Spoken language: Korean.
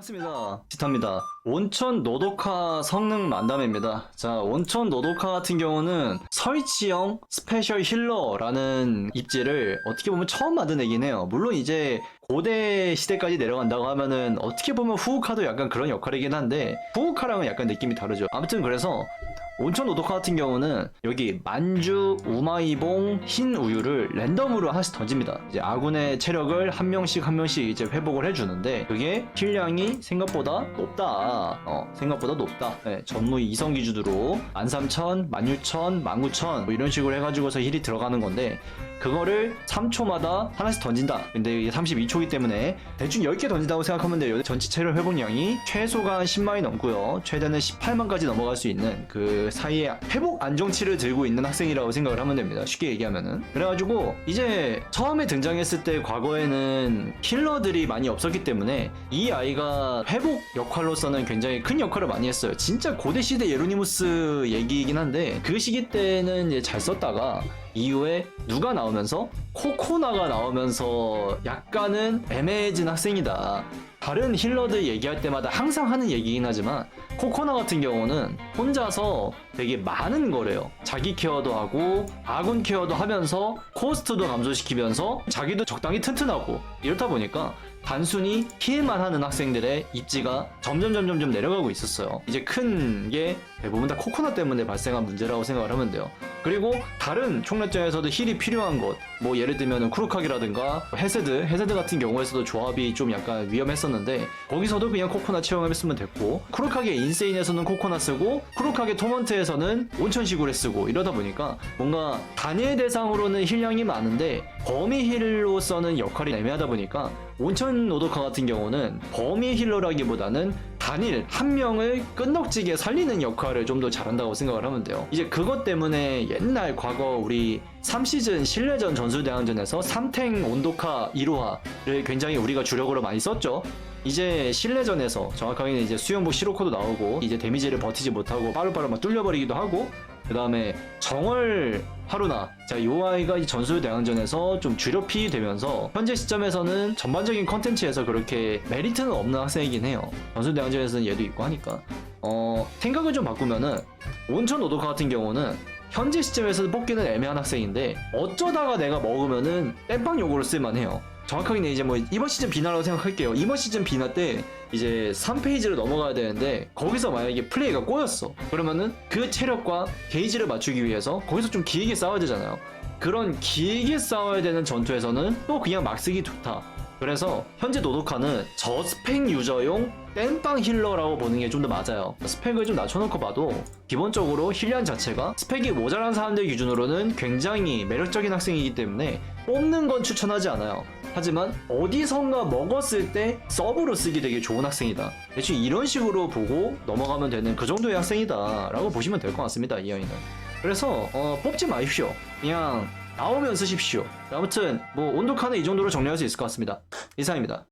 반갑습니다. 지타입니다. 온천 노도카 성능 만담입니다. 자, 온천 노도카 같은 경우는 설치형 스페셜 힐러라는 입지를 어떻게 보면 처음 만든 애긴 해요. 물론 이제 고대 시대까지 내려간다고 하면은 어떻게 보면 후우카도 약간 그런 역할이긴 한데 후우카랑은 약간 느낌이 다르죠. 아무튼 그래서 온천 노도카 같은 경우는 여기 만주, 우마이봉, 흰 우유를 랜덤으로 하나씩 던집니다. 이제 아군의 체력을 한 명씩 한 명씩 이제 회복을 해주는데 그게 힐량이 생각보다 높다. 어, 생각보다 높다. 네, 전무이 이성 기준으로 13,000, 16,000, 19,000 뭐 이런 식으로 해가지고서 힐이 들어가는 건데 그거를 3초마다 하나씩 던진다. 근데 이게 32초이기 때문에 대충 10개 던진다고 생각하면 돼요. 전체 체력 회복량이 최소가 한 10만이 넘고요. 최대는 18만까지 넘어갈 수 있는 그 사이에 회복 안정치를 들고 있는 학생이라고 생각을 하면 됩니다. 쉽게 얘기하면은. 그래가지고 이제 처음에 등장했을 때 과거에는 힐러들이 많이 없었기 때문에 이 아이가 회복 역할로서는 굉장히 큰 역할을 많이 했어요. 진짜 고대 시대 예루니무스 얘기이긴 한데 그 시기 때는 이제 잘 썼다가 이후에 누가 나오면서 코코나가 나오면서 약간은 애매해진 학생이다. 다른 힐러들 얘기할 때마다 항상 하는 얘기긴 하지만 코코나 같은 경우는 혼자서 되게 많은 거래요. 자기 케어도 하고 아군 케어도 하면서 코스트도 감소시키면서 자기도 적당히 튼튼하고 이렇다 보니까 단순히 힐만 하는 학생들의 입지가 점점 점점 점 내려가고 있었어요. 이제 큰 게 대부분 다 코코나 때문에 발생한 문제라고 생각을 하면 돼요. 그리고 다른 총략전에서도 힐이 필요한 곳, 뭐 예를 들면 쿠루카기라든가 헤세드, 헤세드 같은 경우에서도 조합이 좀 약간 위험했었는데 거기서도 그냥 코코나 채용을 했으면 됐고 쿠루카게 인세인에서는 코코나 쓰고 쿠루카게 토먼트에서는 온천식으로 쓰고 이러다 보니까 뭔가 단일 대상으로는 힐량이 많은데 범위 힐로서는 역할이 애매하다 보니까 온천 노도카 같은 경우는 범위 힐러라기보다는 단일 한 명을 끈덕지게 살리는 역할을 좀 더 잘한다고 생각을 하면 돼요. 이제 그것 때문에 옛날 과거 우리 3시즌 실내전 전술대항전에서 3탱 온도카 1호화를 굉장히 우리가 주력으로 많이 썼죠. 이제 실내전에서 정확하게는 이제 수영복 시로코도 나오고 이제 데미지를 버티지 못하고 빠르빠르 막 뚫려버리기도 하고 그 다음에 정월 하루나 자, 요 아이가 이 전술 대항전에서 좀 주력피 되면서 현재 시점에서는 전반적인 컨텐츠에서 그렇게 메리트는 없는 학생이긴 해요. 전술 대항전에서는 얘도 있고 하니까. 어, 생각을 좀 바꾸면은 온천 오도카 같은 경우는 현재 시점에서 뽑기는 애매한 학생인데 어쩌다가 내가 먹으면은 땜빵 요구를 쓸만해요. 정확하게는 이제 뭐 이번 시즌 비나라고 생각할게요. 이번 시즌 비나 때 이제 3페이지를 넘어가야 되는데 거기서 만약에 플레이가 꼬였어. 그러면은 그 체력과 게이지를 맞추기 위해서 거기서 좀 길게 싸워야 되잖아요. 그런 길게 싸워야 되는 전투에서는 또 그냥 막 쓰기 좋다. 그래서 현재 노도카는 저스펙 유저용 땜빵 힐러라고 보는 게 좀 더 맞아요. 스펙을 좀 낮춰놓고 봐도 기본적으로 힐량 자체가 스펙이 모자란 사람들 기준으로는 굉장히 매력적인 학생이기 때문에 뽑는 건 추천하지 않아요. 하지만 어디선가 먹었을 때 서브로 쓰기 되게 좋은 학생이다. 대충 이런 식으로 보고 넘어가면 되는 그 정도의 학생이다. 라고 보시면 될 것 같습니다. 이 아이는. 그래서 어, 뽑지 마십시오. 그냥 나오면 쓰십시오. 아무튼 뭐 온도카는 이 정도로 정리할 수 있을 것 같습니다. 이상입니다.